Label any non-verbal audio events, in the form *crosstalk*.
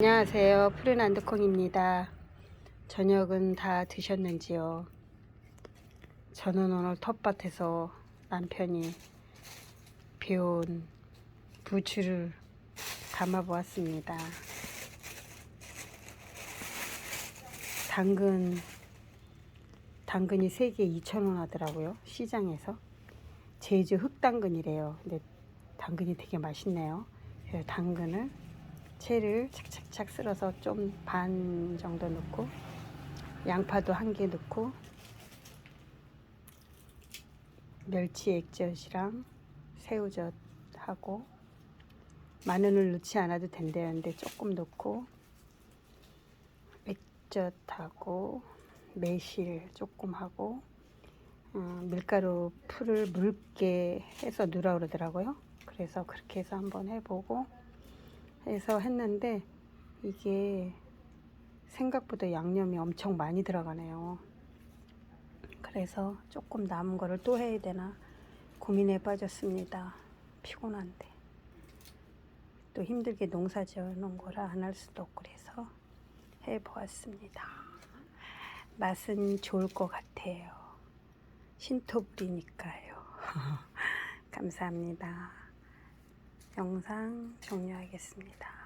안녕하세요. 푸른 안드콩입니다. 저녁은 다 드셨는지요? 저는 오늘 텃밭에서 남편이 배운 부추를 담아 보았습니다. 당근, 당근이 3개에 2,000원 하더라고요. 시장에서. 제주 흑당근이래요. 근데 당근이 되게 맛있네요. 그래서 당근을 채를 착착착 쓸어서 좀 반 정도 넣고 양파도 한 개 넣고 멸치 액젓이랑 새우젓 하고 마늘을 넣지 않아도. 근데 조금 넣고 액젓하고 매실 조금 하고 어, 밀가루 풀을 묽게 해서 넣으라 그러더라고요. 그래서 그렇게 해서 한번 해보고 해서 했는데 이게 생각보다 양념이 엄청 많이 들어가네요. 그래서 조금 남은 거를 또 해야 되나 고민에 빠졌습니다. 피곤한데 또 힘들게 농사 지어놓은 거라 안 할 수도 없고 그래서 해보았습니다. 맛은 좋을 것 같아요. 신토불이니까요. *laughs* 감사합니다. 영상 종료하겠습니다.